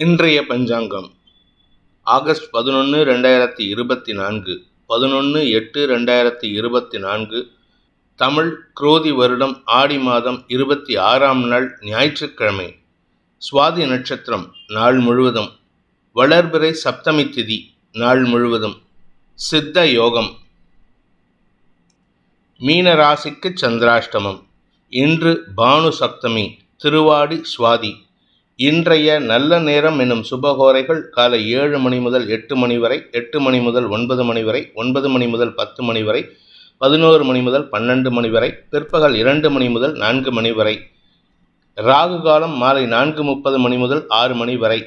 இன்றைய பஞ்சாங்கம். ஆகஸ்ட் பதினொன்று ரெண்டாயிரத்தி இருபத்தி நான்கு. பதினொன்று எட்டு ரெண்டாயிரத்தி இருபத்தி நான்கு. தமிழ் குரோதி வருடம் ஆடி மாதம் இருபத்தி ஆறாம் நாள் ஞாயிற்றுக்கிழமை. சுவாதி நட்சத்திரம் நாள் முழுவதும். வளர்பிறை சப்தமி திதி நாள் முழுவதும். சித்த யோகம். மீன ராசிக்கு சந்திராஷ்டமம். இன்று பானு சப்தமி திருவாடி சுவாதி. இன்றைய நல்ல நேரம் என்னும் சுபகோரைகள் காலை ஏழு மணி முதல் எட்டு மணி வரை எட்டு மணி முதல் ஒன்பது மணி வரை ஒன்பது மணி முதல் பத்து மணி வரை பதினோரு மணி முதல் பன்னெண்டு மணி வரை பிற்பகல் இரண்டு மணி முதல் நான்கு மணி வரை ராகு காலம் மாலை நான்கு முப்பது மணி முதல் ஆறு மணி வரை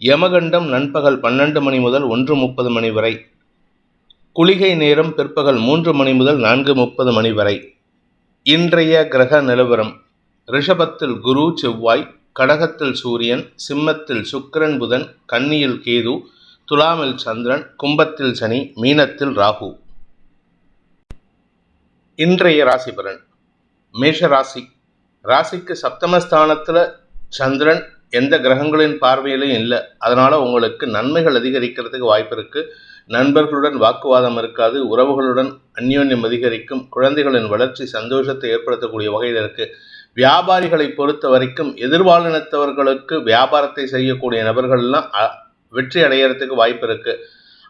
யமகண்டம் நண்பகல் பன்னெண்டு மணி முதல் ஒன்று முப்பது மணி வரை குளிகை நேரம் பிற்பகல் மூன்று மணி முதல் நான்கு முப்பது மணி வரை. இன்றைய கிரக நிலவரம் ரிஷபத்தில் குரு செவ்வாய் கடகத்தில் சூரியன் சிம்மத்தில் சுக்கிரன் புதன் கன்னியில் கேது துலாமில் சந்திரன் கும்பத்தில் சனி மீனத்தில் ராகு. இன்றைய ராசி பலன் மேஷ ராசி. ராசிக்கு சப்தமஸ்தானத்தில் சந்திரன் எந்த கிரகங்களின் பார்வையிலும் இல்லை. அதனால் உங்களுக்கு நன்மைகள் அதிகரிக்கிறதுக்கு வாய்ப்பு இருக்குது நண்பர்களுடன் வாக்குவாதம் இருக்காது. உறவுகளுடன் அந்யோன்யம் அதிகரிக்கும். குழந்தைகளின் வளர்ச்சி சந்தோஷத்தை ஏற்படுத்தக்கூடிய வகையில் இருக்கு. வியாபாரிகளை பொறுத்த வரைக்கும் எதிர்பாலினத்தவர்களுக்கு வியாபாரத்தை செய்யக்கூடிய நபர்கள்லாம் வெற்றி அடையறதுக்கு வாய்ப்பு இருக்குது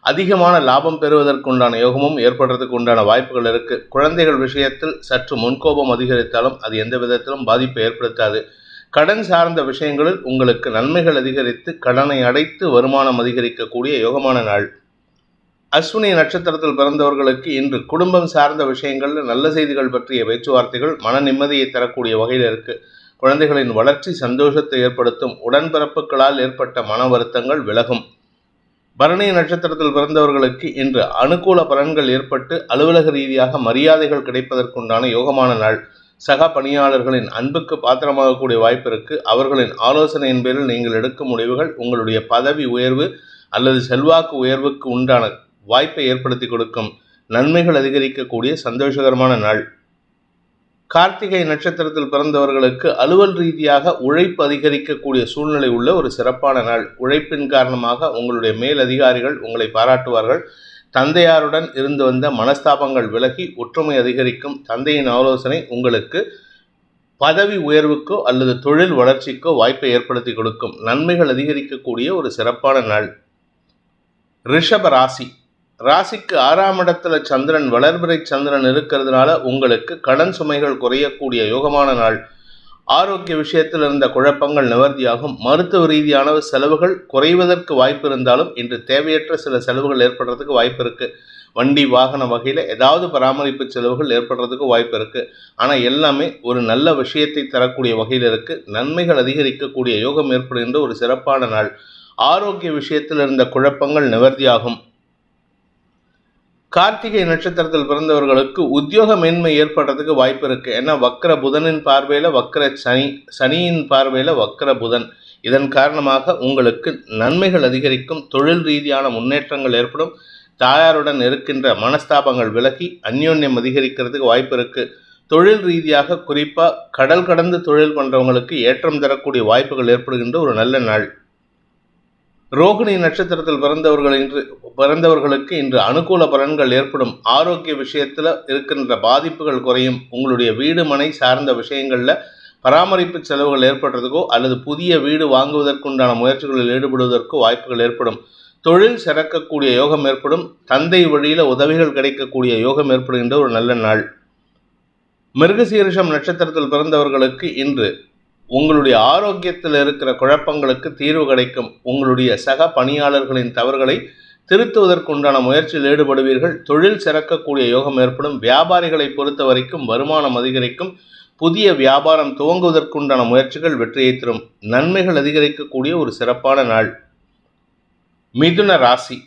அதிகமான லாபம் பெறுவதற்குண்டான யோகமும் ஏற்படுறதுக்கு உண்டான வாய்ப்புகள் இருக்குது குழந்தைகள் விஷயத்தில் சற்று முன்கோபம் அதிகரித்தாலும் அது எந்த விதத்திலும் பாதிப்பை ஏற்படுத்தாது. கடன் சார்ந்த விஷயங்களில் உங்களுக்கு நன்மைகள் அதிகரித்து கடனை அடைத்து வருமானம் அதிகரிக்கக்கூடிய யோகமான நாள். அஸ்வினி நட்சத்திரத்தில் பிறந்தவர்களுக்கு இன்று குடும்பம் சார்ந்த விஷயங்கள் நல்ல செய்திகள் பற்றிய பேச்சுவார்த்தைகள் மன நிம்மதியை தரக்கூடிய வகையில் இருக்கு. குழந்தைகளின் வளர்ச்சி சந்தோஷத்தை ஏற்படுத்தும் உடன்பிறப்புகளால் ஏற்பட்ட மன வருத்தங்கள் விலகும். பரணி நட்சத்திரத்தில் பிறந்தவர்களுக்கு இன்று அனுகூல பலன்கள் ஏற்பட்டு அலுவலக ரீதியாக மரியாதைகள் கிடைப்பதற்குண்டான யோகமான நாள். சக பணியாளர்களின் அன்புக்கு பாத்திரமாகக்கூடிய வாய்ப்பு இருக்கு. அவர்களின் ஆலோசனையின் பேரில் நீங்கள் எடுக்கும் முடிவுகள் உங்களுடைய பதவி உயர்வு அல்லது செல்வாக்கு உயர்வுக்கு உண்டான வாய்ப்பை ஏற்படுத்தி கொடுக்கும் நன்மைகள் அதிகரிக்கக்கூடிய சந்தோஷகரமான நாள். கார்த்திகை நட்சத்திரத்தில் பிறந்தவர்களுக்கு அலுவல் ரீதியாக உழைப்பு அதிகரிக்கக்கூடிய சூழ்நிலை உள்ள ஒரு சிறப்பான நாள். உழைப்பின் காரணமாக உங்களுடைய மேல் அதிகாரிகள் உங்களை பாராட்டுவார்கள். தந்தையாருடன் இருந்து வந்த மனஸ்தாபங்கள் விலகி ஒற்றுமை அதிகரிக்கும் தந்தையின் ஆலோசனை உங்களுக்கு பதவி உயர்வுக்கோ அல்லது தொழில் வளர்ச்சிக்கோ வாய்ப்பை ஏற்படுத்தி கொடுக்கும். நன்மைகள் அதிகரிக்கக்கூடிய ஒரு சிறப்பான நாள். ரிஷப ராசி. ராசிக்கு ஆறாம் இடத்துல சந்திரன் வளர்பிறை சந்திரன் இருக்கிறதுனால உங்களுக்கு கடன் சுமைகள் குறையக்கூடிய யோகமான நாள். ஆரோக்கிய விஷயத்தில் இருந்த குழப்பங்கள் நிவர்த்தியாகும். மருத்துவ ரீதியான செலவுகள் குறைவதற்கு வாய்ப்பு இருந்தாலும் இன்று தேவையற்ற சில செலவுகள் ஏற்படுறதுக்கு வாய்ப்பு இருக்கு. வண்டி வாகன வகையில் ஏதாவது பராமரிப்பு செலவுகள் ஏற்படுறதுக்கு வாய்ப்பு இருக்கு. ஆனால் எல்லாமே ஒரு நல்ல விஷயத்தை தரக்கூடிய வகையில் இருக்கு. நன்மைகள் அதிகரிக்கக்கூடிய யோகம் ஏற்படுகின்ற ஒரு சிறப்பான நாள். ஆரோக்கிய விஷயத்தில் இருந்த குழப்பங்கள் நிவர்த்தியாகும். கார்த்திகை நட்சத்திரத்தில் பிறந்தவர்களுக்கு உத்தியோக மேன்மை ஏற்படுறதுக்கு வாய்ப்பு இருக்குது ஏன்னா வக்கர புதனின் பார்வையில் வக்கர சனி சனியின் பார்வையில் வக்கர புதன். இதன் காரணமாக உங்களுக்கு நன்மைகள் அதிகரிக்கும் தொழில் ரீதியான முன்னேற்றங்கள் ஏற்படும் தாயாருடன் இருக்கின்ற மனஸ்தாபங்கள் விலகி அந்யோன்யம் அதிகரிக்கிறதுக்கு வாய்ப்பு இருக்குது தொழில் ரீதியாக குறிப்பாக கடல் கடந்து தொழில் பண்ணுறவங்களுக்கு ஏற்றம் தரக்கூடிய வாய்ப்புகள் ஏற்படுகின்ற ஒரு நல்ல நாள். ரோகிணி நட்சத்திரத்தில் பிறந்தவர்கள் இன்று பிறந்தவர்களுக்கு இன்று அனுகூல பலன்கள் ஏற்படும். ஆரோக்கிய விஷயத்தில் இருக்கின்ற பாதிப்புகள் குறையும். உங்களுடைய வீடு மனை சார்ந்த விஷயங்களில் பராமரிப்பு செலவுகள் ஏற்படுறதுக்கோ அல்லது புதிய வீடு வாங்குவதற்குண்டான முயற்சிகளில் ஈடுபடுவதற்கோ வாய்ப்புகள் ஏற்படும். தொழில் சிறக்கக்கூடிய யோகம் ஏற்படும். தந்தை வழியில் உதவிகள் கிடைக்கக்கூடிய யோகம் ஏற்படுகின்ற ஒரு நல்ல நாள். மிருகசீரிஷம் நட்சத்திரத்தில் பிறந்தவர்களுக்கு இன்று உங்களுடைய ஆரோக்கியத்தில் இருக்கிற குழப்பங்களுக்கு தீர்வு கிடைக்கும். உங்களுடைய சக பணியாளர்களின் தவறுகளை திருத்துவதற்குண்டான முயற்சியில் ஈடுபடுவீர்கள். தொழில் சிறக்கக்கூடிய யோகம் ஏற்படும். வியாபாரிகளை பொறுத்த வரைக்கும் வருமானம் அதிகரிக்கும். புதிய வியாபாரம் துவங்குவதற்குண்டான முயற்சிகள் வெற்றியை தரும். நன்மைகள் அதிகரிக்கக்கூடிய ஒரு சிறப்பான நாள். மிதுன ராசி.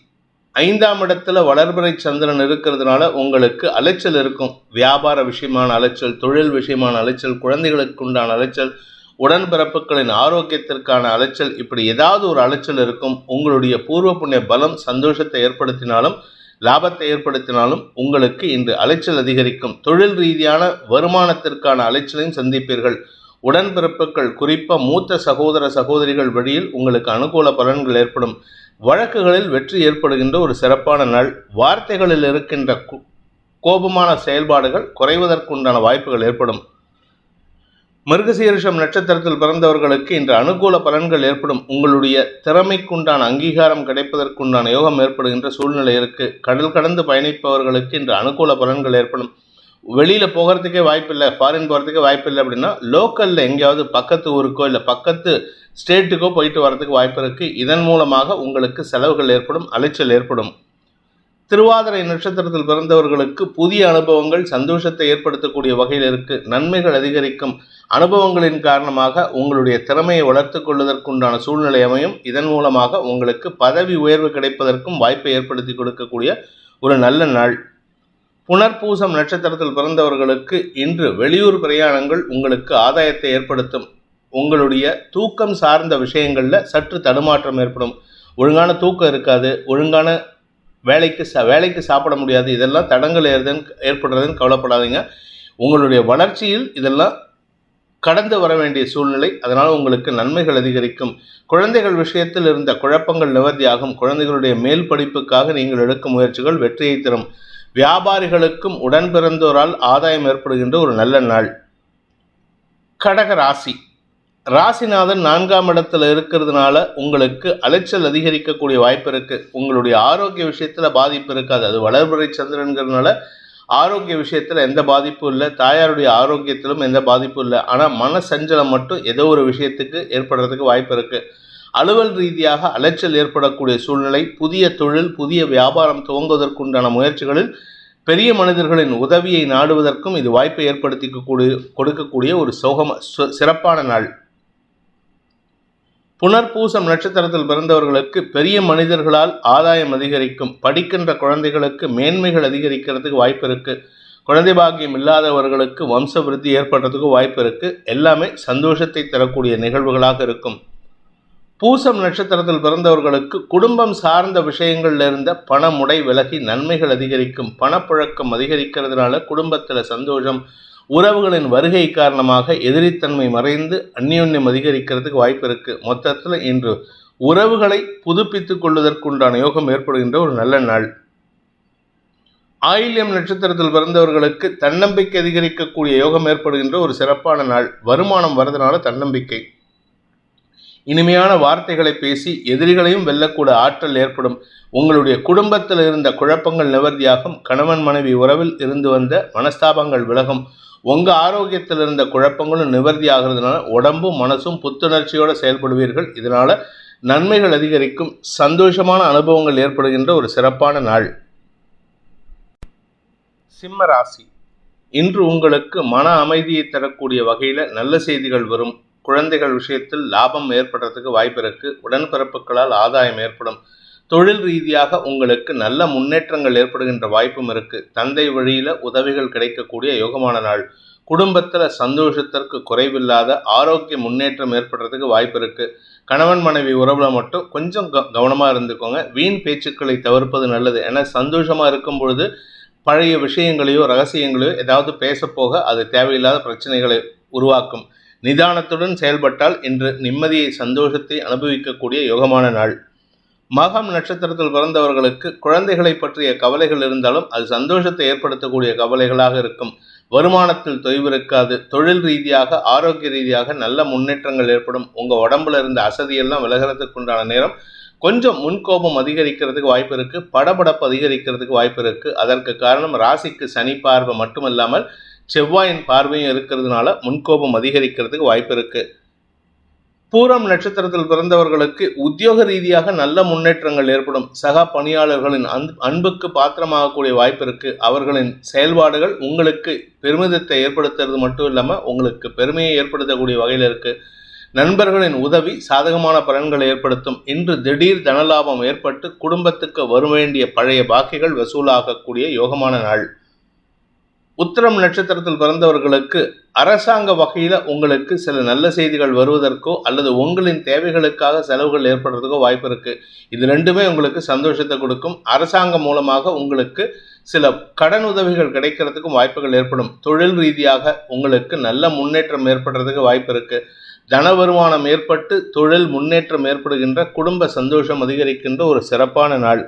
ஐந்தாம் இடத்துல வளர்பிறை சந்திரன் இருக்கிறதுனால உங்களுக்கு அலைச்சல் இருக்கும். வியாபார விஷயமான அலைச்சல் தொழில் விஷயமான அலைச்சல் குழந்தைகளுக்கு உண்டான அலைச்சல் உடன்பிறப்புகளின் ஆரோக்கியத்திற்கான அலைச்சல் இப்படி ஏதாவது ஒரு அலைச்சல் இருக்கும் உங்களுடைய பூர்வ புண்ணிய பலம் சந்தோஷத்தை ஏற்படுத்தினாலும் லாபத்தை ஏற்படுத்தினாலும் உங்களுக்கு இன்று அலைச்சல் அதிகரிக்கும். தொழில் ரீதியான வருமானத்திற்கான அலைச்சலையும் சந்திப்பீர்கள். உடன்பிறப்புகள் குறிப்பாக மூத்த சகோதர சகோதரிகள் வழியில் உங்களுக்கு அனுகூல பலன்கள் ஏற்படும். வழக்குகளில் வெற்றி ஏற்படுகின்ற ஒரு சிறப்பான நாள். வார்த்தைகளில் இருக்கின்ற கோபமான செயல்பாடுகள் குறைவதற்குண்டான வாய்ப்புகள் ஏற்படும். மிருகசீரிஷம் நட்சத்திரத்தில் பிறந்தவர்களுக்கு இன்று அனுகூல பலன்கள் ஏற்படும். உங்களுடைய திறமைக்குண்டான அங்கீகாரம் கிடைப்பதற்குண்டான யோகம் ஏற்படுகின்ற சூழ்நிலை இருக்கு. கடல் கடந்து பயணிப்பவர்களுக்கு இன்று அனுகூல பலன்கள் ஏற்படும். வெளியில் போகிறதுக்கே வாய்ப்பில்லை ஃபாரின் போகிறதுக்கே வாய்ப்பில்லை அப்படின்னா லோக்கலில் எங்கேயாவது பக்கத்து ஊருக்கோ இல்லை பக்கத்து ஸ்டேட்டுக்கோ போயிட்டு வரதுக்கு வாய்ப்பு இருக்குது இதன் மூலமாக உங்களுக்கு செலவுகள் ஏற்படும் அலைச்சல் ஏற்படும். திருவாதிரை நட்சத்திரத்தில் பிறந்தவர்களுக்கு புதிய அனுபவங்கள் சந்தோஷத்தை ஏற்படுத்தக்கூடிய வகையில் இருக்கு. நன்மைகள் அதிகரிக்கும் அனுபவங்களின் காரணமாக உங்களுடைய திறமையை வளர்த்துக் கொள்வதற்குண்டான சூழ்நிலை அமையும். இதன் மூலமாக உங்களுக்கு பதவி உயர்வு கிடைப்பதற்கும் வாய்ப்பை ஏற்படுத்தி கொடுக்கக்கூடிய ஒரு நல்ல நாள். புனர்பூசம் நட்சத்திரத்தில் பிறந்தவர்களுக்கு இன்று வெளியூர் பிரயாணங்கள் உங்களுக்கு ஆதாயத்தை ஏற்படுத்தும். உங்களுடைய தூக்கம் சார்ந்த விஷயங்களில் சற்று தடுமாற்றம் ஏற்படும். ஒழுங்கான தூக்கம் இருக்காது. ஒழுங்கான வேலைக்கு ச வேலைக்கு சாப்பிட முடியாது. இதெல்லாம் தடங்கள் ஏறுதுன்னு ஏற்படுறதுன்னு கவலைப்படாதீங்க. உங்களுடைய வளர்ச்சியில் இதெல்லாம் கடந்து வர வேண்டிய சூழ்நிலை. அதனால் உங்களுக்கு நன்மைகள் அதிகரிக்கும். குழந்தைகள் விஷயத்தில் இருந்த குழப்பங்கள் நிவர்த்தியாகும் குழந்தைகளுடைய மேல் படிப்புக்காக நீங்கள் எடுக்கும் முயற்சிகள் வெற்றியை தரும். வியாபாரிகளுக்கும் உடன் பிறந்தோரால் ஆதாயம் ஏற்படுகின்ற ஒரு நல்ல நாள். கடக ராசி. ராசிநாதன் நான்காம் இடத்துல இருக்கிறதுனால உங்களுக்கு அலைச்சல் அதிகரிக்கக்கூடிய வாய்ப்பு இருக்கு. உங்களுடைய ஆரோக்கிய விஷயத்துல பாதிப்பு இருக்காது. அது வளர்பிறை சந்திரன்கிறதுனால ஆரோக்கிய விஷயத்துல எந்த பாதிப்பும் இல்லை. தாயாருடைய ஆரோக்கியத்திலும் எந்த பாதிப்பும் இல்லை. ஆனால் மன சஞ்சலம் மட்டும் ஏதோ ஒரு விஷயத்துக்கு ஏற்படுறதுக்கு வாய்ப்பு இருக்கு. அலுவல் ரீதியாக அலைச்சல் ஏற்படக்கூடிய சூழ்நிலை புதிய தொழில் புதிய வியாபாரம் துவங்குவதற்குண்டான முயற்சிகளில் பெரிய மனிதர்களின் உதவியை நாடுவதற்கும் இது வாய்ப்பை ஏற்படுத்திக்கக்கூடிய கொடுக்கக்கூடிய ஒரு சோகம சு- சிறப்பான நாள். புனர்பூசம் நட்சத்திரத்தில் பிறந்தவர்களுக்கு பெரிய மனிதர்களால் ஆதாயம் அதிகரிக்கும். படிக்கின்ற குழந்தைகளுக்கு மேன்மைகள் அதிகரிக்கிறதுக்கு வாய்ப்பு இருக்கு. குழந்தை பாக்கியம் இல்லாதவர்களுக்கு வம்ச விருத்தி ஏற்படுறதுக்கு வாய்ப்பு இருக்கு. எல்லாமே சந்தோஷத்தை தரக்கூடிய நிகழ்வுகளாக இருக்கும். பூசம் நட்சத்திரத்தில் பிறந்தவர்களுக்கு குடும்பம் சார்ந்த விஷயங்கள்ல இருந்த பணமுடை விலகி நன்மைகள் அதிகரிக்கும். பணப்புழக்கம் அதிகரிக்கிறதுனால குடும்பத்தில் சந்தோஷம் உறவுகளின் வருகை காரணமாக எதிரித்தன்மை மறைந்து அந்யோன்யம் அதிகரிக்கிறதுக்கு வாய்ப்பு இருக்கு. மொத்தத்தில் இன்று உறவுகளை புதுப்பித்துக் கொள்வதற்குண்டான யோகம் ஏற்படுகின்ற ஒரு நல்ல நாள். ஆயில்யம் நட்சத்திரத்தில் பிறந்தவர்களுக்கு தன்னம்பிக்கை அதிகரிக்கக்கூடிய யோகம் ஏற்படுகின்ற ஒரு சிறப்பான நாள். வருமானம் வரதுனால தன்னம்பிக்கை. இனிமையான வார்த்தைகளை பேசி எதிரிகளையும் வெல்லக்கூட ஆற்றல் ஏற்படும். உங்களுடைய குடும்பத்தில் இருந்த குழப்பங்கள் நிவர்த்தியாகும். கணவன் மனைவி உறவில் இருந்து வந்த மனஸ்தாபங்கள் விலகும். உங்கள் ஆரோக்கியத்தில் இருந்த குழப்பங்களும் நிவர்த்தி ஆகிறதுனால உடம்பும் மனசும் புத்துணர்ச்சியோடு செயல்படுவீர்கள். இதனால் நன்மைகள் அதிகரிக்கும் சந்தோஷமான அனுபவங்கள் ஏற்படுகின்ற ஒரு சிறப்பான நாள். சிம்ம ராசி. இன்று உங்களுக்கு மன அமைதியை தரக்கூடிய வகையில் நல்ல செய்திகள் வரும். குழந்தைகள் விஷயத்தில் லாபம் ஏற்படுறதுக்கு வாய்ப்பு இருக்குது உடன்பிறப்புகளால் ஆதாயம் ஏற்படும். தொழில் ரீதியாக உங்களுக்கு நல்ல முன்னேற்றங்கள் ஏற்படுகின்ற வாய்ப்பும் இருக்கு. தந்தை வழியில உதவிகள் கிடைக்கக்கூடிய யோகமான நாள். குடும்பத்தில் சந்தோஷத்திற்கு குறைவில்லாத ஆரோக்கிய முன்னேற்றம் ஏற்படுறதுக்கு வாய்ப்பு இருக்கு. கணவன் மனைவி உறவுல மட்டும் கொஞ்சம் க கவனமாக இருந்துக்கோங்க. வீண் பேச்சுக்களை தவிர்ப்பது நல்லது. ஏன்னா சந்தோஷமா இருக்கும் பொழுது பழைய விஷயங்களையோ ரகசியங்களையோ ஏதாவது பேசப்போக அது தேவையில்லாத பிரச்சனைகளை உருவாக்கும். நிதானத்துடன் செயல்பட்டால் இன்று நிம்மதியை சந்தோஷத்தை அனுபவிக்கக்கூடிய யோகமான நாள். மகம் நட்சத்திரத்தில் பிறந்தவர்களுக்கு குழந்தைகளை பற்றிய கவலைகள் இருந்தாலும் அது சந்தோஷத்தை ஏற்படுத்தக்கூடிய கவலைகளாக இருக்கும். வருமானத்தில் தொய்வு இருக்காது. தொழில் ரீதியாக ஆரோக்கிய ரீதியாக நல்ல முன்னேற்றங்கள் ஏற்படும். உங்கள் உடம்புல இருந்த அசதியெல்லாம் விலகிறதுக்கு உண்டான நேரம். கொஞ்சம் முன்கோபம் அதிகரிக்கிறதுக்கு வாய்ப்பு இருக்கு. படபடப்பு அதிகரிக்கிறதுக்கு வாய்ப்பு இருக்கு. அதற்கு காரணம் ராசிக்கு சனி பார்வை மட்டுமல்லாமல் செவ்வாயின் பார்வையும் இருக்கிறதுனால முன்கோபம் அதிகரிக்கிறதுக்கு வாய்ப்பு இருக்குது பூரம் நட்சத்திரத்தில் பிறந்தவர்களுக்கு உத்தியோக ரீதியாக நல்ல முன்னேற்றங்கள் ஏற்படும். சக பணியாளர்களின் அன்பு அன்புக்கு பாத்திரமாகக்கூடிய வாய்ப்பு இருக்கு. அவர்களின் செயல்பாடுகள் உங்களுக்கு பெருமிதத்தை ஏற்படுத்துறது மட்டும் இல்லாமல் உங்களுக்கு பெருமையை ஏற்படுத்தக்கூடிய வகையில் இருக்கு. நண்பர்களின் உதவி சாதகமான பலன்களை ஏற்படுத்தும். இன்று திடீர் தனலாபம் ஏற்பட்டு குடும்பத்துக்கு வர வேண்டிய பழைய பாக்கிகள் வசூலாகக்கூடிய யோகமான நாள். உத்திரம் நட்சத்திரத்தில் பிறந்தவர்களுக்கு அரசாங்க வகையில் உங்களுக்கு சில நல்ல செய்திகள் வருவதற்கோ அல்லது உங்களின் தேவைகளுக்காக செலவுகள் ஏற்படுறதுக்கோ வாய்ப்பு இருக்கு. இது ரெண்டுமே உங்களுக்கு சந்தோஷத்தை கொடுக்கும். அரசாங்கம் மூலமாக உங்களுக்கு சில கடன் உதவிகள் கிடைக்கிறதுக்கும் வாய்ப்புகள் ஏற்படும். தொழில் ரீதியாக உங்களுக்கு நல்ல முன்னேற்றம் ஏற்படுறதுக்கு வாய்ப்பு இருக்கு. தன வருமானம் ஏற்பட்டு தொழில் முன்னேற்றம் ஏற்படுகின்ற குடும்ப சந்தோஷம் அதிகரிக்கின்ற ஒரு சிறப்பான நாள்.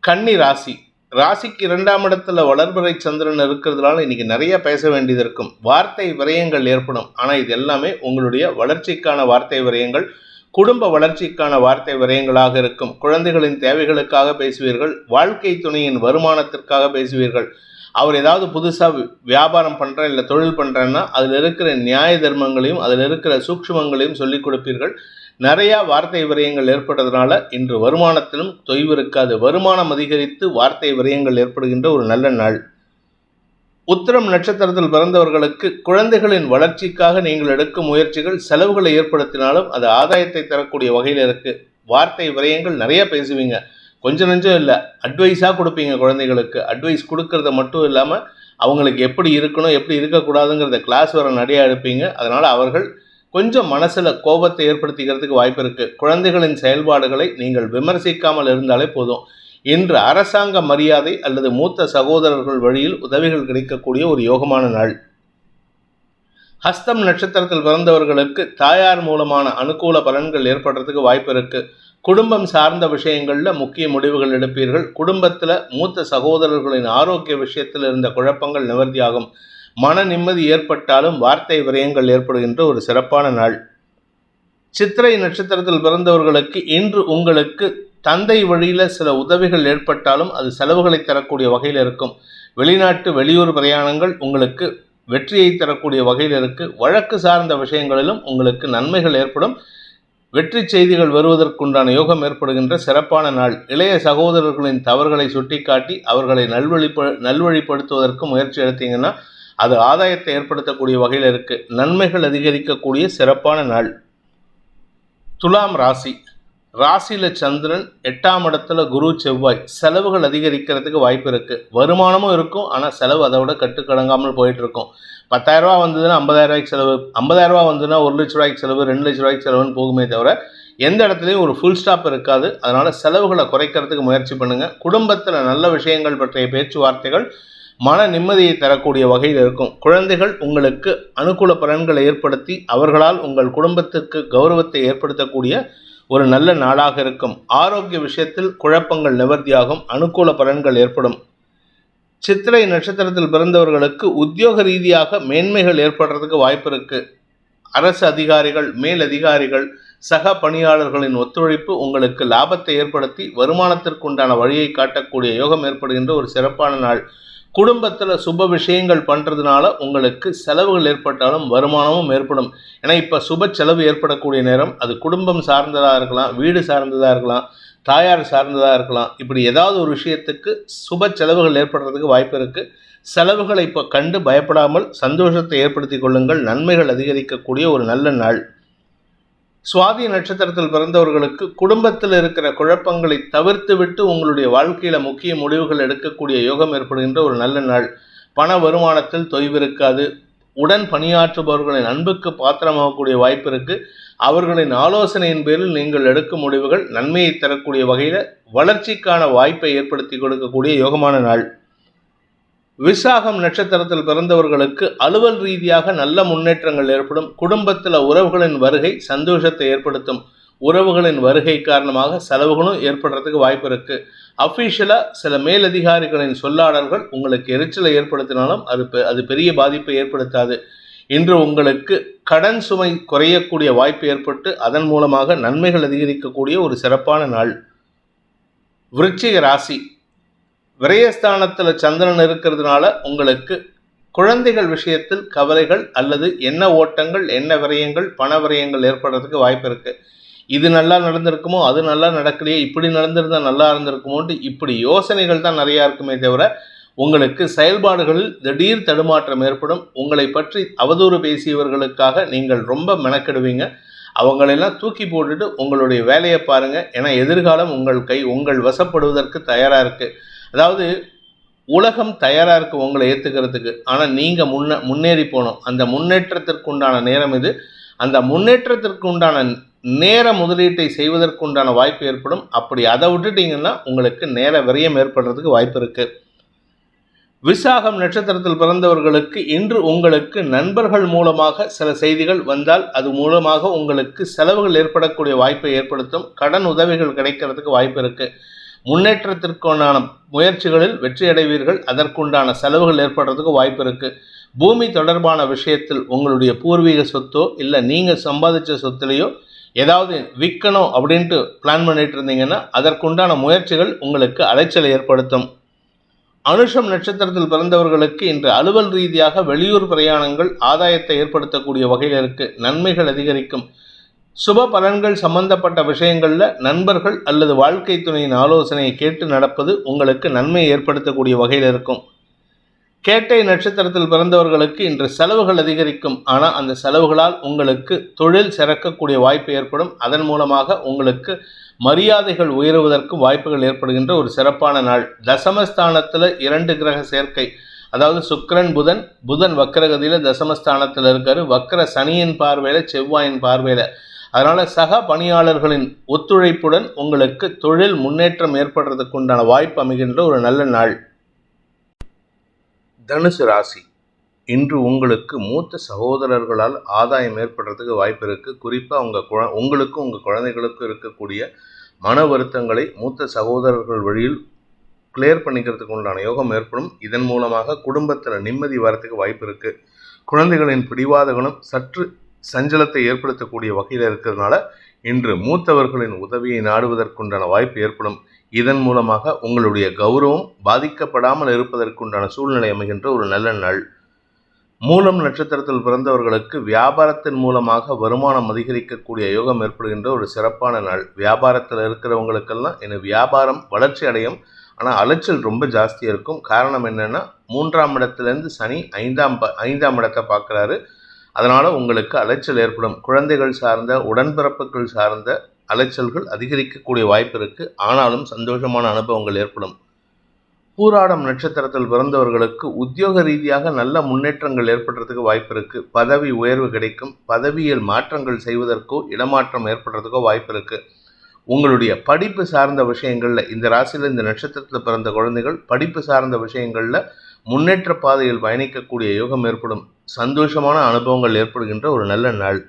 கன்னி ராசி. ராசிக்கு இரண்டாம் இடத்துல வளர்பிறை சந்திரன் இருக்கிறதுனால இன்னைக்கு நிறைய பேச வேண்டியது இருக்கும். வார்த்தை விரயங்கள் ஏற்படும். ஆனால் இது எல்லாமே உங்களுடைய வளர்ச்சிக்கான வார்த்தை விரயங்கள் குடும்ப வளர்ச்சிக்கான வார்த்தை விரயங்களாக இருக்கும். குழந்தைகளின் தேவைகளுக்காக பேசுவீர்கள் வாழ்க்கை துணையின் வருமானத்திற்காக பேசுவீர்கள். அவர் ஏதாவது புதுசாக வியாபாரம் பண்ணுறேன் இல்லை தொழில் பண்ணுறேன்னா அதில் இருக்கிற நியாய தர்மங்களையும் அதில் இருக்கிற சூக்ஷ்மங்களையும் சொல்லிக் கொடுப்பீர்கள். நிறையா வார்த்தை விரயங்கள் ஏற்படுறதுனால இன்று வருமானத்திலும் தொய்வு இருக்காது. வருமானம் அதிகரித்து வார்த்தை விரயங்கள் ஏற்படுகின்ற ஒரு நல்ல நாள். உத்திரம் நட்சத்திரத்தில் பிறந்தவர்களுக்கு குழந்தைகளின் வளர்ச்சிக்காக நீங்கள் எடுக்கும் முயற்சிகள் செலவுகளை ஏற்படுத்தினாலும் அது ஆதாயத்தை தரக்கூடிய வகையில் இருக்கு. வார்த்தை விரயங்கள் நிறைய பேசுவீங்க. கொஞ்சம் நஞ்சம் இல்லை. அட்வைஸாக கொடுப்பீங்க குழந்தைகளுக்கு. அட்வைஸ் கொடுக்கறத மட்டும் இல்லாமல் அவங்களுக்கு எப்படி இருக்கணும் எப்படி இருக்கக்கூடாதுங்கிறத கிளாஸ் வர நிறையா எடுப்பீங்க. அதனால் அவர்கள் கொஞ்சம் மனசில் கோபத்தை ஏற்படுத்திக்கிறதுக்கு வாய்ப்பு இருக்குது குழந்தைகளின் செயல்பாடுகளை நீங்கள் விமர்சிக்காமல் இருந்தாலே போதும். இன்று அரசாங்க மரியாதை அல்லது மூத்த சகோதரர்கள் வழியில் உதவிகள் கிடைக்கக்கூடிய ஒரு யோகமான நாள். ஹஸ்தம் நட்சத்திரத்தில் பிறந்தவர்களுக்கு தாயார் மூலமான அனுகூல பலன்கள் ஏற்படுறதுக்கு வாய்ப்பு இருக்கு. குடும்பம் சார்ந்த விஷயங்களில் முக்கிய முடிவுகள் எடுப்பீர்கள். குடும்பத்தில் மூத்த சகோதரர்களின் ஆரோக்கிய விஷயத்தில் இருந்த குழப்பங்கள் நிவர்த்தியாகும். மன நிம்மதி ஏற்பட்டாலும் வார்த்தை விரயங்கள் ஏற்படுகின்ற ஒரு சிறப்பான நாள். சித்திரை நட்சத்திரத்தில் பிறந்தவர்களுக்கு இன்று உங்களுக்கு தந்தை வழியில் சில உதவிகள் ஏற்பட்டாலும் அது செலவுகளை தரக்கூடிய வகையில் இருக்கும். வெளிநாட்டு வெளியூர் பிரயாணங்கள் உங்களுக்கு வெற்றியை தரக்கூடிய வகையில் இருக்கு. வழக்கு சார்ந்த விஷயங்களிலும் உங்களுக்கு நன்மைகள் ஏற்படும். வெற்றி செய்திகள் வருவதற்குண்டான யோகம் ஏற்படுகின்ற சிறப்பான நாள். இளைய சகோதரர்களின் தவறுகளை சுட்டிக்காட்டி அவர்களை நல்வழிப்ப நல்வழிப்படுத்துவதற்கு முயற்சி எடுத்தீங்கன்னா அது ஆதாயத்தை ஏற்படுத்தக்கூடிய வகையில் இருக்கு. நன்மைகள் அதிகரிக்கக்கூடிய சிறப்பான நாள். துலாம் ராசி. ராசியில் சந்திரன் எட்டாம் இடத்துல குரு செவ்வாய். செலவுகள் அதிகரிக்கிறதுக்கு வாய்ப்பு இருக்குது வருமானமும் இருக்கும். ஆனால் செலவு அதை விட கட்டுக்கடங்காமல் போயிட்டுருக்கும் பத்தாயிரரூபா வந்ததுன்னா ஐம்பதாயிரரூபாய்க்கு செலவு. ஐம்பதாயிரரூபா வந்ததுன்னா ஒரு லட்ச ரூபாய்க்கு செலவு. ரெண்டு லட்ச ரூபாய்க்கு செலவுன்னு போகுமே தவிர எந்த இடத்துலையும் ஒரு ஃபுல் ஸ்டாப் இருக்காது. அதனால் செலவுகளை குறைக்கிறதுக்கு முயற்சி பண்ணுங்கள் குடும்பத்தில் நல்ல விஷயங்கள் பற்றிய பேச்சுவார்த்தைகள் மன நிம்மதியை தரக்கூடிய வகையில் இருக்கும். குழந்தைகள் உங்களுக்கு அனுகூல பலன்களை ஏற்படுத்தி அவர்களால் உங்கள் குடும்பத்துக்கு கௌரவத்தை ஏற்படுத்தக்கூடிய ஒரு நல்ல நாளாக இருக்கும். ஆரோக்கிய விஷயத்தில் குழப்பங்கள் நிவர்த்தியாகும் அனுகூல பலன்கள் ஏற்படும். சித்திரை நட்சத்திரத்தில் பிறந்தவர்களுக்கு உத்தியோக ரீதியாக மேன்மைகள் ஏற்படுறதுக்கு வாய்ப்பு இருக்கு. அரசு அதிகாரிகள் மேல் அதிகாரிகள் சக பணியாளர்களின் ஒத்துழைப்பு உங்களுக்கு லாபத்தை ஏற்படுத்தி வருமானத்திற்குண்டான வழியை காட்டக்கூடிய யோகம் ஏற்படுகின்ற ஒரு சிறப்பான நாள். குடும்பத்தில் சுப விஷயங்கள் பண்ணுறதுனால உங்களுக்கு செலவுகள் ஏற்பட்டாலும் வருமானமும் ஏற்படும். ஏன்னா இப்போ சுப செலவு ஏற்படக்கூடிய நேரம் அது குடும்பம் சார்ந்ததாக இருக்கலாம் வீடு சார்ந்ததாக இருக்கலாம் தாயார் சார்ந்ததாக இருக்கலாம். இப்படி ஏதாவது ஒரு விஷயத்துக்கு சுப செலவுகள் ஏற்படுறதுக்கு வாய்ப்பு இருக்குது செலவுகளை இப்போ கண்டு பயப்படாமல் சந்தோஷத்தை ஏற்படுத்தி கொள்ளுங்கள். நன்மைகள் அதிகரிக்கக்கூடிய ஒரு நல்ல நாள். சுவாதி நட்சத்திரத்தில் பிறந்தவர்களுக்கு குடும்பத்தில் இருக்கிற குழப்பங்களை தவிர்த்துவிட்டு உங்களுடைய வாழ்க்கையில் முக்கிய முடிவுகள் எடுக்கக்கூடிய யோகம் ஏற்படுகின்ற ஒரு நல்ல நாள். பண வருமானத்தில் தொய்விருக்காது உடன் பணியாற்றுபவர்களின் அன்புக்கு பாத்திரமாகக்கூடிய வாய்ப்பு இருக்கு. அவர்களின் ஆலோசனையின் பேரில் நீங்கள் எடுக்கும் முடிவுகள் நன்மையை தரக்கூடிய வகையில் வளர்ச்சிக்கான வாய்ப்பை ஏற்படுத்தி கொடுக்கக்கூடிய யோகமான நாள். விசாகம் நட்சத்திரத்தில் பிறந்தவர்களுக்கு அலுவல் ரீதியாக நல்ல முன்னேற்றங்கள் ஏற்படும். குடும்பத்தில் உறவுகளின் வருகை சந்தோஷத்தை ஏற்படுத்தும். உறவுகளின் வருகை காரணமாக செலவுகளும் ஏற்படுறதுக்கு வாய்ப்பு இருக்கு. அஃபீஷியலாக சில மேலதிகாரிகளின் சொல்லாடல்கள் உங்களுக்கு எரிச்சலை ஏற்படுத்தினாலும் அது பெ- அது பெரிய பாதிப்பை ஏற்படுத்தாது. இன்று உங்களுக்கு கடன் சுமை குறையக்கூடிய வாய்ப்பு ஏற்பட்டு அதன் மூலமாக நன்மைகள் அதிகரிக்கக்கூடிய ஒரு சிறப்பான நாள். விருச்சிக ராசி. விரயஸ்தானத்தில் சந்திரன் இருக்கிறதுனால உங்களுக்கு குழந்தைகள் விஷயத்தில் கவலைகள் அல்லது என்ன ஓட்டங்கள் என்ன விரயங்கள் பண விரயங்கள் ஏற்படுறதுக்கு வாய்ப்பு இருக்குது இது நல்லா நடந்திருக்குமோ அது நல்லா நடக்கலையே இப்படி நடந்திருந்தால் நல்லா இருந்திருக்குமோன்ட்டு இப்படி யோசனைகள் தான் நிறையா இருக்குமே தவிர உங்களுக்கு செயல்பாடுகளில் திடீர் தடுமாற்றம் ஏற்படும். உங்களை பற்றி அவதூறு பேசியவர்களுக்காக நீங்கள் ரொம்ப மெனக்கெடுவீங்க. அவங்களெல்லாம் தூக்கி போட்டுட்டு உங்களுடைய வேலையை பாருங்கள் ஏன்னா எதிர்காலம் உங்கள் கை உங்கள் வசப்படுவதற்கு தயாராக இருக்குது அதாவது உலகம் தயாராக இருக்கு உங்களை ஏற்றுக்கிறதுக்கு ஆனால் நீங்கள் முன்ன முன்னேறி போகணும் அந்த முன்னேற்றத்திற்குண்டான நேரம் இது. அந்த முன்னேற்றத்திற்கு உண்டான நேர முதலீட்டை செய்வதற்கு உண்டான வாய்ப்பு ஏற்படும். அப்படி அதை விட்டுட்டீங்கன்னா உங்களுக்கு நேர விரயம் ஏற்படுறதுக்கு வாய்ப்பு இருக்குது விசாகம் நட்சத்திரத்தில் பிறந்தவர்களுக்கு இன்று உங்களுக்கு நண்பர்கள் மூலமாக சில செய்திகள் வந்தால் அது மூலமாக உங்களுக்கு செலவுகள் ஏற்படக்கூடிய வாய்ப்பை ஏற்படுத்தும். கடன் உதவிகள் கிடைக்கிறதுக்கு வாய்ப்பு இருக்குது முன்னேற்றத்திற்கான முயற்சிகளில் வெற்றி அடைவீர்கள் அதற்குண்டான செலவுகள் ஏற்படுறதுக்கு வாய்ப்பு இருக்கு. பூமி தொடர்பான விஷயத்தில் உங்களுடைய பூர்வீக சொத்தோ இல்லை நீங்கள் சம்பாதிச்ச சொத்துலேயோ ஏதாவது விற்கணும் அப்படின்ட்டு பிளான் பண்ணிட்டு இருந்தீங்கன்னா அதற்குண்டான முயற்சிகள் உங்களுக்கு அலைச்சலை ஏற்படுத்தும். அனுஷம் நட்சத்திரத்தில் பிறந்தவர்களுக்கு இன்று அலுவல் ரீதியாக வெளியூர் பிரயாணங்கள் ஆதாயத்தை ஏற்படுத்தக்கூடிய வகையில் இருக்கு. நன்மைகள் அதிகரிக்கும். சுப பலன்கள் சம்பந்தப்பட்ட விஷயங்களில் நண்பர்கள் அல்லது வாழ்க்கை துணையின் ஆலோசனையை கேட்டு நடப்பது உங்களுக்கு நன்மையை ஏற்படுத்தக்கூடிய வகையில் இருக்கும். கேட்டை நட்சத்திரத்தில் பிறந்தவர்களுக்கு இன்று செலவுகள் அதிகரிக்கும். ஆனால் அந்த செலவுகளால் உங்களுக்கு தொழில் சிறக்கக்கூடிய வாய்ப்பு ஏற்படும். அதன் மூலமாக உங்களுக்கு மரியாதைகள் உயருவதற்கு வாய்ப்புகள் ஏற்படுகின்ற ஒரு சிறப்பான நாள். தசமஸ்தானத்தில் இரண்டு கிரக சேர்க்கை. அதாவது சுக்கரன் புதன். புதன் வக்கரகதியில் தசமஸ்தானத்தில் இருக்காரு. வக்கர சனியின் பார்வையில் செவ்வாயின் பார்வையில் அதனால் சக பணியாளர்களின் ஒத்துழைப்புடன் உங்களுக்கு தொழில் முன்னேற்றம் ஏற்படுறதுக்கு உண்டான வாய்ப்பு அமைகின்ற ஒரு நல்ல நாள். தனுசு ராசி. இன்று உங்களுக்கு மூத்த சகோதரர்களால் ஆதாயம் ஏற்படுறதுக்கு வாய்ப்பு இருக்குது குறிப்பாக உங்கள் குழ உங்களுக்கும் உங்கள் குழந்தைகளுக்கும் இருக்கக்கூடிய மன வருத்தங்களை மூத்த சகோதரர்கள் வழியில் கிளியர் பண்ணிக்கிறதுக்கு உண்டான யோகம் ஏற்படும். இதன் மூலமாக குடும்பத்தில் நிம்மதி வரத்துக்கு வாய்ப்பு இருக்குது குழந்தைகளின் பிடிவாத குணம் சற்று சஞ்சலத்தை ஏற்படுத்தக்கூடிய வகையில் இருக்கிறதுனால இன்று மூத்தவர்களின் உதவியை நாடுவதற்குண்டான வாய்ப்பு ஏற்படும். இதன் மூலமாக உங்களுடைய கௌரவம் பாதிக்கப்படாமல் இருப்பதற்குண்டான சூழ்நிலை அமைகின்ற ஒரு நல்ல நாள். மூலம் நட்சத்திரத்தில் பிறந்தவர்களுக்கு வியாபாரத்தின் மூலமாக வருமானம் அதிகரிக்கக்கூடிய யோகம் ஏற்படுகின்ற ஒரு சிறப்பான நாள். வியாபாரத்தில் இருக்கிறவங்களுக்கெல்லாம் என்ன வியாபாரம் வளர்ச்சி அடையும். ஆனால் அலைச்சல் ரொம்ப ஜாஸ்தியாக இருக்கும். காரணம் என்னென்னா மூன்றாம் இடத்துலேருந்து சனி ஐந்தாம் ப ஐந்தாம் இடத்தை பார்க்குறாரு. அதனால் உங்களுக்கு அலைச்சல் ஏற்படும். குழந்தைகள் சார்ந்த உடன்பிறப்புகள் சார்ந்த அலைச்சல்கள் அதிகரிக்கக்கூடிய வாய்ப்பு இருக்குது ஆனாலும் சந்தோஷமான அனுபவங்கள் ஏற்படும். பூராடம் நட்சத்திரத்தில் பிறந்தவர்களுக்கு உத்தியோக ரீதியாக நல்ல முன்னேற்றங்கள் ஏற்படுறதுக்கு வாய்ப்பு இருக்குது பதவி உயர்வு கிடைக்கும். பதவியில் மாற்றங்கள் செய்வதற்கோ இடமாற்றம் ஏற்படுறதுக்கோ வாய்ப்பு இருக்குது உங்களுடைய படிப்பு சார்ந்த விஷயங்களில் இந்த ராசியில் இந்த நட்சத்திரத்தில் பிறந்த குழந்தைகள் படிப்பு சார்ந்த விஷயங்களில் முன்னேற்ற பாதையில் பயணிக்கக்கூடிய யோகம் ஏற்படும். சந்தோஷமான அனுபவங்கள் ஏற்படுகின்ற ஒரு நல்ல நாள்.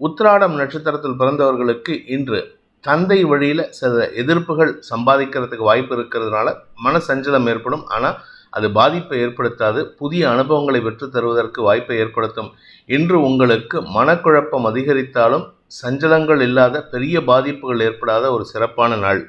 உத்திராடம் நட்சத்திரத்தில் பிறந்தவர்களுக்கு இன்று தந்தை வழியில் சில எதிர்ப்புகள் சம்பாதிக்கிறதுக்கு வாய்ப்பு இருக்கிறதுனால மன சஞ்சலம் ஏற்படும். ஆனால் அது பாதிப்பை ஏற்படுத்தாது. புதிய அனுபவங்களை பெற்று தருவதற்கு வாய்ப்பை ஏற்படுத்தும். இன்று உங்களுக்கு மனக்குழப்பம் அதிகரித்தாலும் சஞ்சலங்கள் இல்லாத பெரிய பாதிப்புகள் ஏற்படாத ஒரு சிறப்பான நாள்.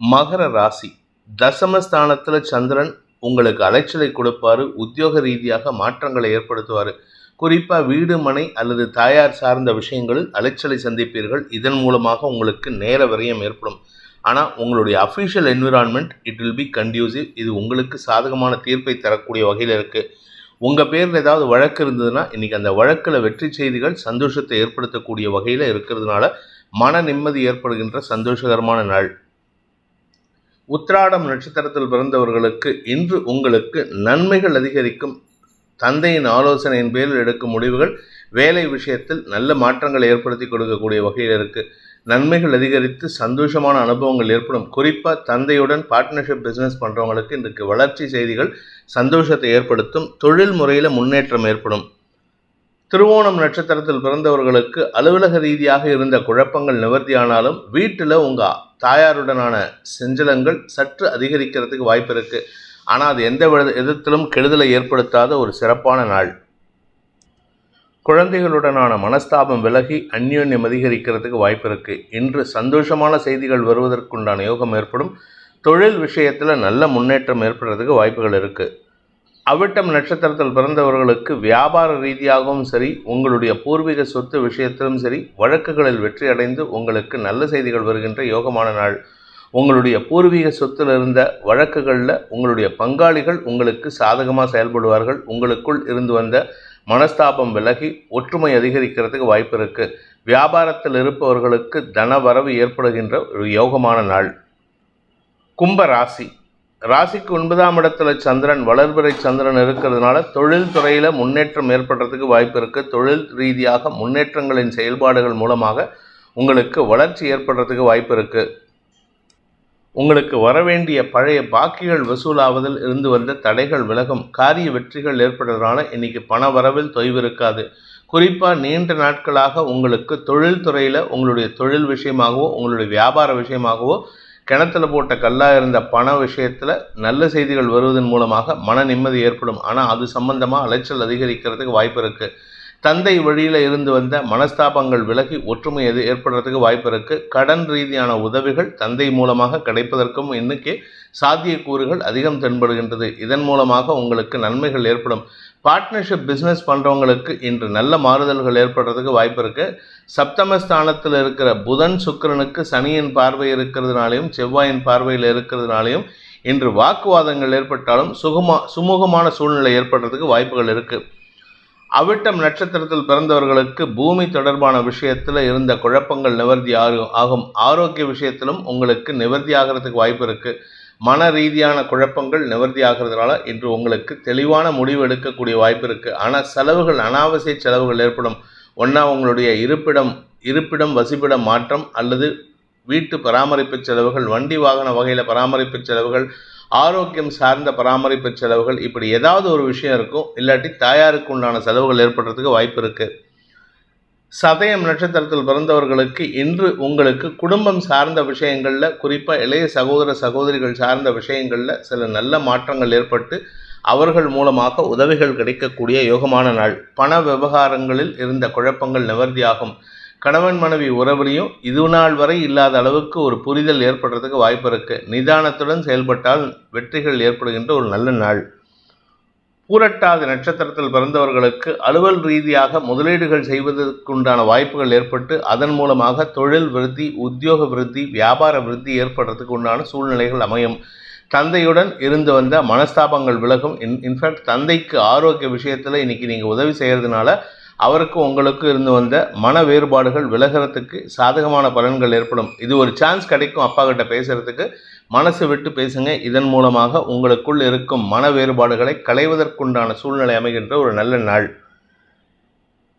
மகர ராசி. தசமஸ்தானத்தில் சந்திரன் உங்களுக்கு அலைச்சலை கொடுப்பாரு உத்தியோக ரீதியாக மாற்றங்களை ஏற்படுத்துவார். குறிப்பாக வீடு மனை அல்லது தாயார் சார்ந்த விஷயங்களில் அலைச்சலை சந்திப்பீர்கள். இதன் மூலமாக உங்களுக்கு நேர விரயம் ஏற்படும். ஆனால் உங்களுடைய official environment it will be conducive இது உங்களுக்கு சாதகமான தீர்ப்பை தரக்கூடிய வகையில் இருக்குது உங்கள் பேரில் ஏதாவது வழக்கு இருந்ததுன்னா இன்றைக்கி அந்த வழக்கில் வெற்றி செய்திகள் சந்தோஷத்தை ஏற்படுத்தக்கூடிய வகையில் இருக்கிறதுனால மன நிம்மதி ஏற்படுகின்ற சந்தோஷகரமான நாள். உத்திராடம் நட்சத்திரத்தில் பிறந்தவர்களுக்கு இன்று உங்களுக்கு நன்மைகள் அதிகரிக்கும். தந்தையின் ஆலோசனையின் பேரில் எடுக்கும் முடிவுகள் வேலை விஷயத்தில் நல்ல மாற்றங்களை ஏற்படுத்தி கொடுக்கக்கூடிய வகையில் இருக்குது நன்மைகள் அதிகரித்து சந்தோஷமான அனுபவங்கள் ஏற்படும். குறிப்பாக தந்தையுடன் பார்ட்னர்ஷிப் பிஸ்னஸ் பண்ணுறவங்களுக்கு இன்றைக்கு வளர்ச்சி செய்திகள் சந்தோஷத்தை ஏற்படுத்தும். தொழில் முறையில் முன்னேற்றம் ஏற்படும். திருவோணம் நட்சத்திரத்தில் பிறந்தவர்களுக்கு அலுவலக ரீதியாக இருந்த குழப்பங்கள் நிவர்த்தியானாலும் வீட்டில் உங்கள் தாயாருடனான செஞ்சலங்கள் சற்று அதிகரிக்கிறதுக்கு வாய்ப்பு இருக்குது ஆனால் அது எந்த விதத்திலும் கெடுதலை ஏற்படுத்தாத ஒரு சிறப்பான நாள். குழந்தைகளுடனான மனஸ்தாபம் விலகி அந்யோன்யம் அதிகரிக்கிறதுக்கு வாய்ப்பு இருக்குது இன்று சந்தோஷமான செய்திகள் வருவதற்குண்டான யோகம் ஏற்படும். தொழில் விஷயத்தில் நல்ல முன்னேற்றம் ஏற்படுறதுக்கு வாய்ப்புகள் இருக்குது அவிட்டம் நட்சத்திரத்தில் பிறந்தவர்களுக்கு வியாபார ரீதியாகவும் சரி உங்களுடைய பூர்வீக சொத்து விஷயத்திலும் சரி வழக்குகளில் வெற்றி அடைந்து உங்களுக்கு நல்ல செய்திகள் வருகின்ற யோகமான நாள். உங்களுடைய பூர்வீக சொத்தில் இருந்த வழக்குகளில் உங்களுடைய பங்காளிகள் உங்களுக்கு சாதகமாக செயல்படுவார்கள். உங்களுக்குள் இருந்து வந்த மனஸ்தாபம் விலகி ஒற்றுமை அதிகரிக்கிறதுக்கு வாய்ப்பு இருக்குது வியாபாரத்தில் இருப்பவர்களுக்கு தன வரவு ஏற்படுகின்ற ஒரு யோகமான நாள். கும்ப ராசி. ராசிக்கு ஒன்பதாம் இடத்துல சந்திரன் வளர்பிறை சந்திரன் இருக்கிறதுனால தொழில் துறையில் முன்னேற்றம் ஏற்படுறதுக்கு வாய்ப்பு இருக்குது தொழில் ரீதியாக முன்னேற்றங்களின் செயல்பாடுகள் மூலமாக உங்களுக்கு வளர்ச்சி ஏற்படுறதுக்கு வாய்ப்பு இருக்குது உங்களுக்கு வரவேண்டிய பழைய பாக்கிகள் வசூலாவதில் இருந்து வந்த தடைகள் விலகும் காரிய வெற்றிகள் ஏற்படுறதுனால இன்னைக்கு பண வரவில் தொய்வு இருக்காது. குறிப்பாக நீண்ட நாட்களாக உங்களுக்கு தொழில் துறையில் உங்களுடைய தொழில் விஷயமாகவோ உங்களுடைய வியாபார விஷயமாகவோ கிணத்துல போட்ட கல்லாக இருந்த பண விஷயத்தில் நல்ல செய்திகள் வருவதன் மூலமாக மன நிம்மதி ஏற்படும். ஆனால் அது சம்பந்தமாக அலைச்சல் அதிகரிக்கிறதுக்கு வாய்ப்பு இருக்குது தந்தை வழியில் இருந்து வந்த மனஸ்தாபங்கள் விலகி ஒற்றுமை எது ஏற்படுறதுக்கு வாய்ப்பு இருக்குது கடன் ரீதியான உதவிகள் தந்தை மூலமாக கிடைப்பதற்கும் இன்னைக்கு சாத்தியக்கூறுகள் அதிகம் தென்படுகின்றது. இதன் மூலமாக உங்களுக்கு நன்மைகள் ஏற்படும். பார்ட்னர்ஷிப் பிஸ்னஸ் பண்ணுறவங்களுக்கு இன்று நல்ல மாறுதல்கள் ஏற்படுறதுக்கு வாய்ப்பு இருக்குது சப்தமஸ்தானத்தில் இருக்கிற புதன் சுக்கிரனுக்கு சனியின் பார்வை இருக்கிறதுனாலையும் செவ்வாயின் பார்வையில் இருக்கிறதுனாலையும் இன்று வாக்குவாதங்கள் ஏற்பட்டாலும் சுகமா சுமூகமான சூழ்நிலை ஏற்படுறதுக்கு வாய்ப்புகள் இருக்குது அவிட்டம் நட்சத்திரத்தில் பிறந்தவர்களுக்கு பூமி தொடர்பான விஷயத்தில் இருந்த குழப்பங்கள் நிவர்த்தி ஆகும் ஆகும். ஆரோக்கிய விஷயத்திலும் உங்களுக்கு நிவர்த்தி ஆகிறதுக்கு வாய்ப்பு இருக்குது மன ரீதியான குழப்பங்கள் நிவர்த்தி ஆகிறதுனால இன்று உங்களுக்கு தெளிவான முடிவு எடுக்கக்கூடிய வாய்ப்பு இருக்குது ஆனால் செலவுகள் அனாவசிய செலவுகள் ஏற்படும். ஒன்றா உங்களுடைய இருப்பிடம் இருப்பிடம் வசிப்பிடம் மாற்றம் அல்லது வீட்டு பராமரிப்பு செலவுகள் வண்டி வாகன வகையில் பராமரிப்பு செலவுகள் ஆரோக்கியம் சார்ந்த பராமரிப்பு செலவுகள் இப்படி ஏதாவது ஒரு விஷயம் இருக்கும் இல்லாட்டி தாயாருக்கு உண்டான செலவுகள் ஏற்படுறதுக்கு வாய்ப்பு இருக்குது சதயம் நட்சத்திரத்தில் பிறந்தவர்களுக்கு இன்று உங்களுக்கு குடும்பம் சார்ந்த விஷயங்களில் குறிப்பாக இளைய சகோதர சகோதரிகள் சார்ந்த விஷயங்களில் சில நல்ல மாற்றங்கள் ஏற்பட்டு அவர்கள் மூலமாக உதவிகள் கிடைக்கக்கூடிய யோகமான நாள். பண விவகாரங்களில் இருந்த குழப்பங்கள் நிவர்த்தியாகும். கணவன் மனைவி உறவுலையும் இது நாள் வரை இல்லாத அளவுக்கு ஒரு புரிதல் ஏற்படுறதுக்கு வாய்ப்பு இருக்குது நிதானத்துடன் செயல்பட்டால் வெற்றிகள் ஏற்படுகின்ற ஒரு நல்ல நாள். பூரட்டாதி நட்சத்திரத்தில் பிறந்தவர்களுக்கு அலுவல் ரீதியாக முதலீடுகள் செய்வதற்குண்டான வாய்ப்புகள் ஏற்பட்டு அதன் மூலமாக தொழில் விருத்தி உத்தியோக விருத்தி வியாபார விருத்தி ஏற்படுறதுக்கு உண்டான சூழ்நிலைகள் அமையும். தந்தையுடன் இருந்து வந்த மனஸ்தாபங்கள் விலகும். இன் இன்ஃபேக்ட் தந்தைக்கு ஆரோக்கிய விஷயத்தில் இன்னைக்கு நீங்கள் உதவி செய்கிறதுனால அவருக்கு உங்களுக்கு இருந்து வந்த மன வேறுபாடுகள் விலகிறதுக்கு சாதகமான பலன்கள் ஏற்படும். இது ஒரு சான்ஸ் கிடைக்கும் அப்பா கிட்ட பேசுறதுக்கு. மனசு விட்டு பேசுங்க. இதன் மூலமாக உங்களுக்குள் இருக்கும் மன வேறுபாடுகளை களைவதற்குண்டான சூழ்நிலை அமைகின்ற ஒரு நல்ல நாள்.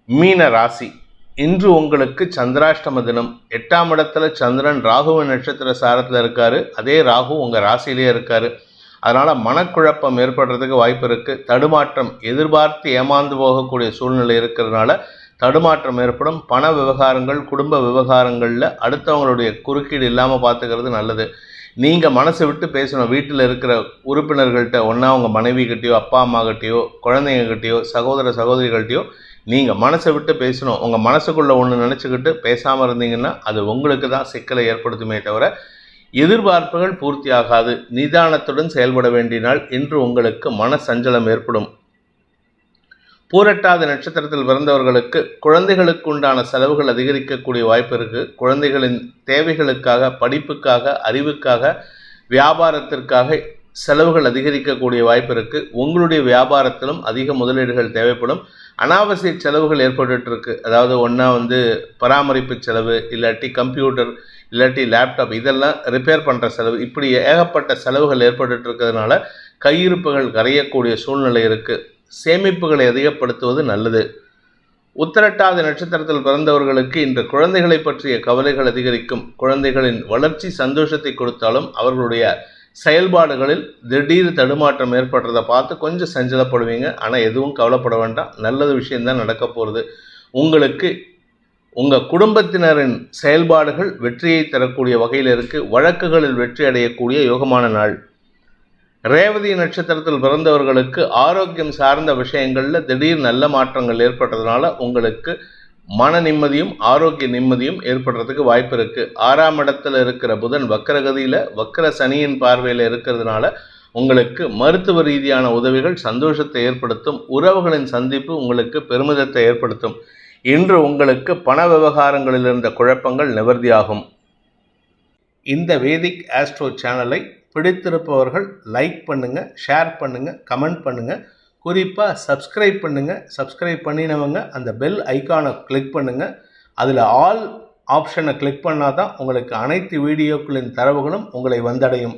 மீன ராசி. இன்று உங்களுக்கு சந்திராஷ்டம தினம். எட்டாம் இடத்துல சந்திரன் ராகுவின் நட்சத்திர சாரத்தில் இருக்காரு. அதே ராகு உங்கள் ராசியிலே இருக்காரு. அதனால் மனக்குழப்பம் ஏற்படுறதுக்கு வாய்ப்பு இருக்குது தடுமாற்றம் எதிர்பார்த்து ஏமாந்து போகக்கூடிய சூழ்நிலை இருக்கிறதுனால தடுமாற்றம் ஏற்படும். பண விவகாரங்கள் குடும்ப விவகாரங்களில் அடுத்தவங்களுடைய குறுக்கீடு இல்லாமல் பார்த்துக்கிறது நல்லது. நீங்கள் மனசை விட்டு பேசணும். வீட்டில் இருக்கிற உறுப்பினர்கள்ட்ட ஒன்றா உங்கள் மனைவி அப்பா அம்மாக்கிட்டேயோ குழந்தைங்கக்கிட்டேயோ சகோதர சகோதரிகள்கிட்டயோ நீங்கள் மனசை விட்டு பேசணும். உங்கள் மனசுக்குள்ளே ஒன்று நினச்சிக்கிட்டு பேசாமல் இருந்தீங்கன்னா அது உங்களுக்கு தான் சிக்கலை ஏற்படுத்துமே தவிர எதிர்பார்ப்புகள் பூர்த்தியாகாது. நிதானத்துடன் செயல்பட வேண்டினால் இன்று உங்களுக்கு மன சஞ்சலம் ஏற்படும். பூரட்டாத நட்சத்திரத்தில் பிறந்தவர்களுக்கு குழந்தைகளுக்கு உண்டான செலவுகள் அதிகரிக்கக்கூடிய வாய்ப்பு இருக்குது குழந்தைகளின் தேவைகளுக்காக படிப்புக்காக அறிவுக்காக வியாபாரத்திற்காக செலவுகள் அதிகரிக்கக்கூடிய வாய்ப்பு இருக்குது உங்களுடைய வியாபாரத்திலும் அதிக முதலீடுகள் தேவைப்படும். அனாவசிய செலவுகள் ஏற்பட்டுட்டு இருக்கு. அதாவது ஒன்றா வந்து பராமரிப்பு செலவு இல்லாட்டி கம்ப்யூட்டர் இல்லாட்டி லேப்டாப் இதெல்லாம் ரிப்பேர் பண்ணுற செலவு இப்படி ஏகப்பட்ட செலவுகள் ஏற்பட்டுட்டு இருக்கிறதுனால கையிருப்புகள் கரையக்கூடிய சூழ்நிலை இருக்குது சேமிப்புகளை அதிகப்படுத்துவது நல்லது. உத்திரட்டாதி நட்சத்திரத்தில் பிறந்தவர்களுக்கு இன்று குழந்தைகளை பற்றிய கவலைகள் அதிகரிக்கும். குழந்தைகளின் வளர்ச்சி சந்தோஷத்தை கொடுத்தாலும் அவர்களுடைய செயல்பாடுகளில் திடீர் தடுமாற்றம் ஏற்படுறதை பார்த்து கொஞ்சம் சஞ்சலப்படுவீங்க. ஆனால் எதுவும் கவலைப்பட வேண்டாம். நல்லது விஷயம்தான் நடக்க போகிறது உங்களுக்கு உங்கள் குடும்பத்தினரின் செயல்பாடுகள் வெற்றியை தரக்கூடிய வகையில் இருக்குது வழக்குகளில் வெற்றி அடையக்கூடிய யோகமான நாள். ரேவதி நட்சத்திரத்தில் பிறந்தவர்களுக்கு ஆரோக்கியம் சார்ந்த விஷயங்களில் திடீர் நல்ல மாற்றங்கள் ஏற்பட்டதுனால உங்களுக்கு மன நிம்மதியும் ஆரோக்கிய நிம்மதியும் ஏற்படுறதுக்கு வாய்ப்பு இருக்குது ஆறாம் இடத்துல இருக்கிற புதன் வக்கரகதியில் வக்கர சனியின் பார்வையில் இருக்கிறதுனால உங்களுக்கு மருத்துவ ரீதியான உதவிகள் சந்தோஷத்தை ஏற்படுத்தும் உறவுகளின் சந்திப்பு உங்களுக்கு பெருமிதத்தை ஏற்படுத்தும். இன்று உங்களுக்கு பண விவகாரங்களில் இருந்த குழப்பங்கள் நிவர்த்தியாகும். இந்த வேதிக் ஆஸ்ட்ரோ சேனலை பிடித்திருப்பவர்கள் லைக் பண்ணுங்கள் ஷேர் பண்ணுங்கள் கமெண்ட் பண்ணுங்கள் குறிப்பாக சப்ஸ்கிரைப் பண்ணுங்கள் சப்ஸ்கிரைப் பண்ணினவங்க அந்த பெல் ஐக்கானை கிளிக் பண்ணுங்கள் அதில் ஆல் ஆப்ஷனை கிளிக் பண்ணால் தான் உங்களுக்கு அனைத்து வீடியோக்களின் தரவுகளும் உங்களை வந்தடையும்.